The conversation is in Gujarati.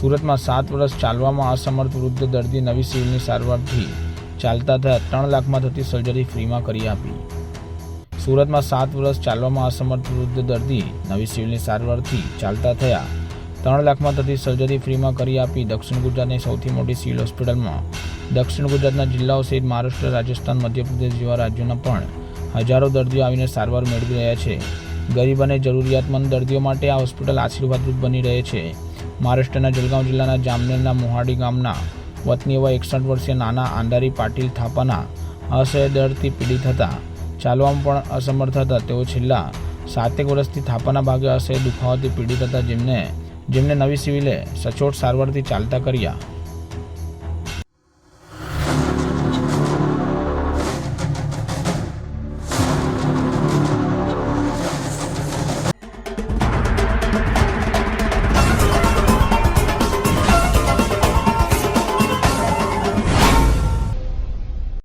સુરતમાં સાત વર્ષ ચાલવામાં અસમર્થ વૃદ્ધ દર્દી નવી સિવિલની સારવારથી ચાલતા થયા ત્રણ લાખમાં થતી સર્જરી ફ્રીમાં કરી આપી. સુરતમાં સાત વર્ષ ચાલવામાં અસમર્થ વૃદ્ધ દર્દી નવી સિવિલની સારવારથી ચાલતા થયા ત્રણ લાખમાં થતી સર્જરી ફ્રીમાં કરી આપી દક્ષિણ ગુજરાતની સૌથી મોટી સિવિલ હોસ્પિટલમાં. દક્ષિણ ગુજરાતના જિલ્લાઓ સહિત મહારાષ્ટ્ર, રાજસ્થાન, મધ્યપ્રદેશ જેવા રાજ્યોના પણ હજારો દર્દીઓ આવીને સારવાર મેળવી રહ્યા છે. ગરીબ અને જરૂરિયાતમંદ દર્દીઓ માટે આ હોસ્પિટલ આશીર્વાદરૂપ બની રહે છે. મહારાષ્ટ્રના જલગાંવ જિલ્લાના જામનેરના મોહાડી ગામના વતની એવા એકસઠ વર્ષીય નાના આંધારી પાટીલ થાપાના અસહ્ય દર્દથી પીડિત હતા. ચાલવામાં પણ અસમર્થ હતા. તેઓ છેલ્લા સાતેક વર્ષથી થાપાના ભાગે અસહ્ય દુખાવાથી પીડિત હતા. જેમને જેમને નવી સિવિલે સચોટ સારવારથી ચાલતા કર્યા.